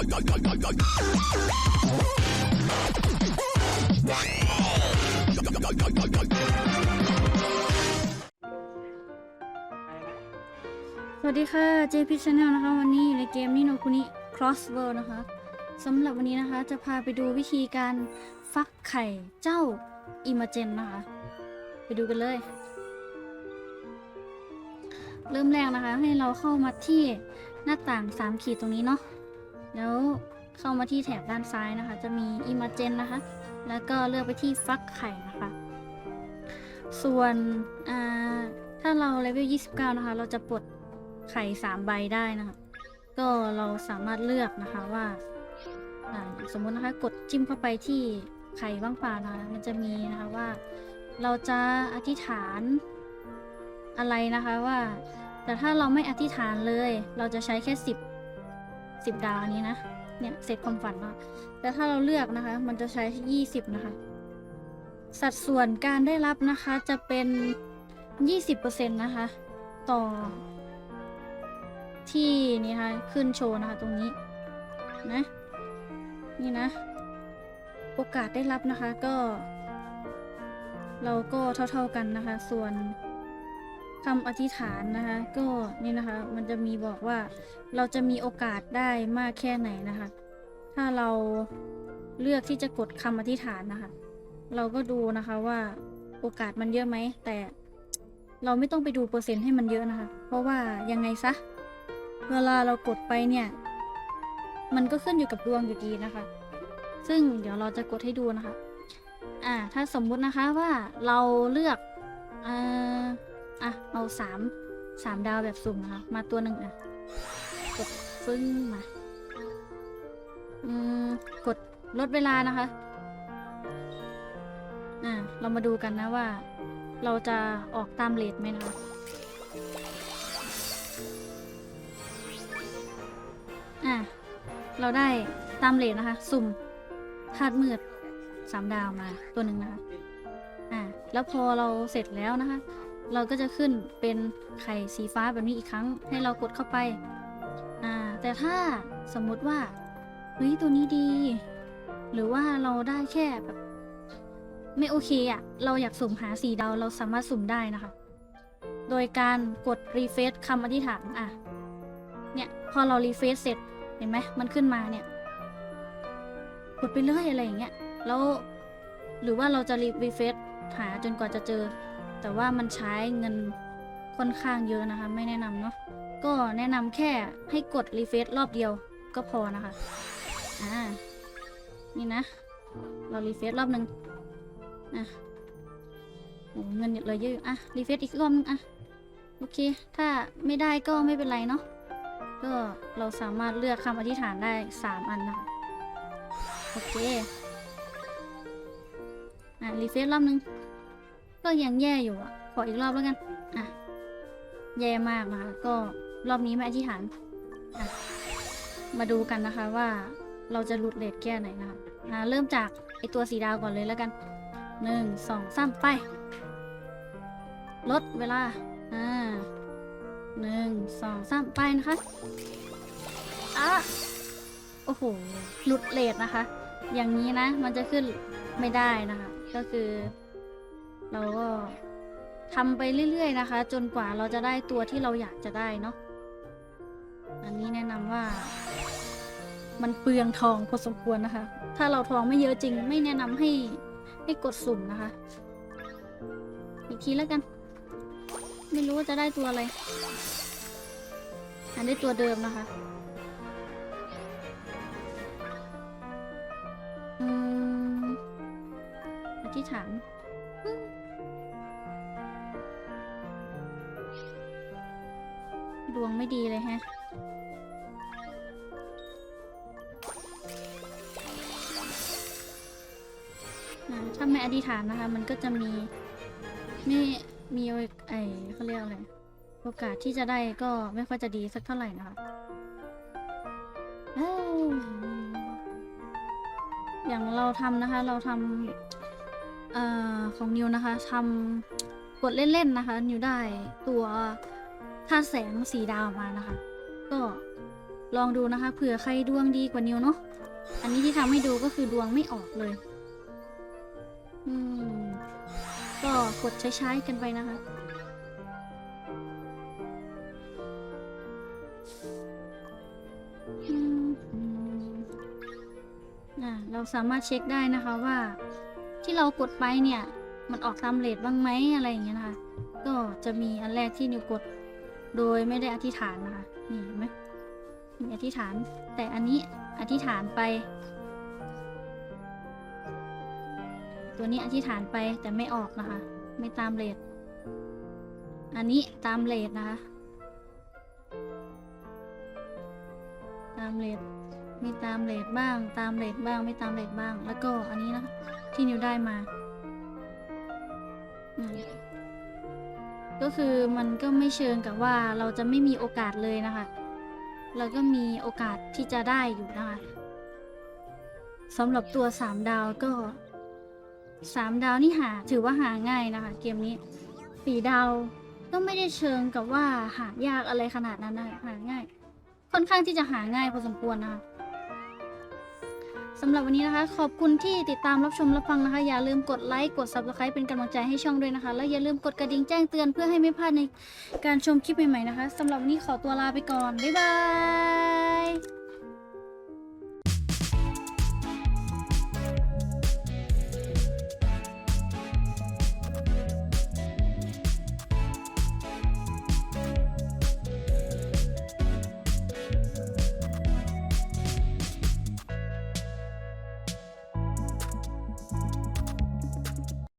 สวัสดีค่ะ JP Channel นะคะ วันนี้อยู่ในเกมนี่โนคุนิ Cross World นะคะสำหรับวันนี้นะคะ จะพาไปดูวิธีการฟักไข่เจ้าอิม g เจนนะคะ ไปดูกันเลย เริ่มแรกนะคะ ให้เราเข้ามาที่หน้าต่าง 3 ขีดตรงนี้เนาะ แล้วเข้ามาที่แถบด้านซ้ายนะคะ จะมีอิม g เจนนะคะ แล้วก็เลือกไปที่ฟักไข่นะคะ ส่วนถ้าเราเลเวล 29 นะคะ เราจะปลดไข่สามใบได้นะคะ ก็เราสามารถเลือกนะคะว่า สมมุตินะคะกดจิ้มเข้าไปที่ไข่ว่างเปล่านะคะ มันจะมีนะคะว่าเราจะอธิษฐานอะไรนะคะว่า แต่ถ้าเราไม่อธิษฐานเลย เราจะใช้แค่สิ สิบดาวอันนี้นะ เนี่ยเสร็จความฝันเนาะแต่ถ้าเราเลือกนะคะ มันจะใช้ยี่สิบนะคะ สัดส่วนการได้รับนะคะจะเป็นยี่สิบเปอร์เซ็นต์นะคะ ต่อ ที่นี่นะคะขึ้นโชว์นะคะตรงนี้นะ นี่นะ โอกาสได้รับนะคะก็ เราก็เท่าๆกันนะคะ ส่วน คำอธิษฐานนะคะ ก็นี่นะคะ มันจะมีบอกว่าเราจะมีโอกาสได้มากแค่ไหนนะคะ ถ้าเราเลือกที่จะกดคำอธิษฐานนะคะ เราก็ดูนะคะว่าโอกาสมันเยอะไหม แต่เราไม่ต้องไปดูเปอร์เซ็นต์ให้มันเยอะนะคะ เพราะว่ายังไงซะ เวลาเรากดไปเนี่ย มันก็ขึ้นอยู่กับดวงอยู่ดีนะคะ ซึ่งเดี๋ยวเราจะกดให้ดูนะคะ อ่า ถ้าสมมุตินะคะว่าเราเลือกอ่า อะ เอาสามสามดาวแบบสุ่มนะคะ มาตัวหนึ่งอะ กดฟึ้งมา อืม กดลดเวลานะคะ อ่าเรามาดูกันนะว่า เราจะออกตามเลทไหมนะคะอะ เราได้ตามเลทนะคะ สุ่มธาตุมืดสามดาวมาตัวหนึ่งนะคะ อะ แล้วพอเราเสร็จแล้วนะคะ เราก็จะขึ้นเป็นไข่สีฟ้าแบบนี้อีกครั้งให้เรากดเข้าไป อ่า แต่ถ้าสมมุติว่าเฮ้ยตัวนี้ดี หรือว่าเราได้แค่แบบไม่โอเคอะ่ะ เราอยากสุ่มหาสีดาวเราสามารถสุ่มได้นะคะ โดยการกดรีเฟซคำอธิษฐานอะ เนี่ย พอเรารีเฟซเสร็จเห็นไหมมันขึ้นมาเนี่ย กดไปเรื่อยอะไรอย่างเงี้ย แล้วหรือว่าเราจะรีเฟซหาจนกว่าจะเจอ แต่ว่ามันใช้เงินค่อนข้างเยอะนะคะ ไม่แนะนำเนาะก็แนะนำแค่ให้กดรีเฟซรอบเดียวก็พอนะคะอ่านี่นะ เรารีเฟซรอบหนึ่งอะโอ้เงินเหลยเยอะอยู่อะรีเฟซอีกรอบนึงอะโอเค ถ้าไม่ได้ก็ไม่เป็นไรเนาะก็เราสามารถเลือกคำอธิษฐานได้ 3 อันนะคะโอเค อะรีเฟซรอบนึง ก็ยังแย่อยู่อะ ขออีกรอบแล้วกัน อะ แย่มากนะคะ ก็รอบนี้ม่อธิษฐานมาดูกันนะคะว่าเราจะหลุดเลทแค่ไหนนะคะอะเริ่มจากไอตัวสีดาวก่อนเลยแล้วกันหนึ่งสองสามไป ลดเวลา อ่าหนึ่งสองสามไปนะคะอะโอ้โหหลุดเลทนะคะ อย่างนี้นะมันจะขึ้นไม่ได้นะคะ ก็คือ เราก็ทำไปเรื่อย ๆ นะคะ จนกว่าเราจะได้ตัวที่เราอยากจะได้เนาะอันนี้แนะนำว่า มันเปลืองทองพอสมควรนะคะ ถ้าเราทองไม่เยอะจริง ไม่แนะนำให้ให้กดสุ่มนะคะ อีกทีแล้วกัน ไม่รู้ว่าจะได้ตัวอะไร อันได้ตัวเดิมนะคะอืมอธิษฐาน ไม่ดีเลยฮะ ถ้าไม่อธิษฐานนะคะ มันก็จะมีไม่มีไอเขาเรียกอะไรโอกาสที่จะได้ก็ไม่ค่อยจะดีสักเท่าไหร่นะคะอย่างเราทำนะคะ เราทำออของนิวนะคะทำกดเล่นๆนะคะ นิวได้ตัว ท่าตุแสงสีดาวมานะคะ ก็ลองดูนะคะเผื่อใครดวงดีกว่านิวเนาะอันนี้ที่ทำให้ดูก็คือดวงไม่ออกเลย อืม ก็กดใช้ๆกันไปนะคะอืมอืมอะเราสามารถเช็คได้นะคะว่า ที่เรากดไปเนี่ย มันออกตามเลทบ้างไหมอะไรอย่างเงี้ยนะคะ ก็จะมีอันแรกที่นิวกด โดยไม่ได้อธิษฐานนะคะ นี่เห็นไหมมีอธิษฐาน แต่อันนี้อธิษฐานไป ตัวนี้อธิษฐานไปแต่ไม่ออกนะคะ ไม่ตามเลทอันนี้ตามเลทนะคะ ตามเลทมีตามเลทบ้าง ตามเลทบ้าง ไม่ตามเลทบ้าง แล้วก็อันนี้นะคะที่นิวได้มา คือมันก็ไม่เชิงกับว่าเราจะไม่มีโอกาสเลยนะคะ เราก็มีโอกาสที่จะได้อยู่นะคะสำหรับตัวสามดาวก็สามดาวนี่หาถือว่าหาง่ายนะคะ เกมนี้สี่ดาวก็ไม่ได้เชิงกับว่าหายากอะไรขนาดนั้นนะคะหาง่าย ค่อนข้างที่จะหาง่ายพอสมควรนะคะ สำหรับวันนี้นะคะ ขอบคุณที่ติดตามรับชมรับฟังนะคะ อย่าลืมกดไลค์กด subscribe เป็นกำลังใจให้ช่องด้วยนะคะ แล้วอย่าลืมกดกระดิ่งแจ้งเตือนเพื่อให้ไม่พลาดในการชมคลิปใหม่ๆนะคะสำหรับวันนี้ขอตัวลาไปก่อน บ๊ายบาย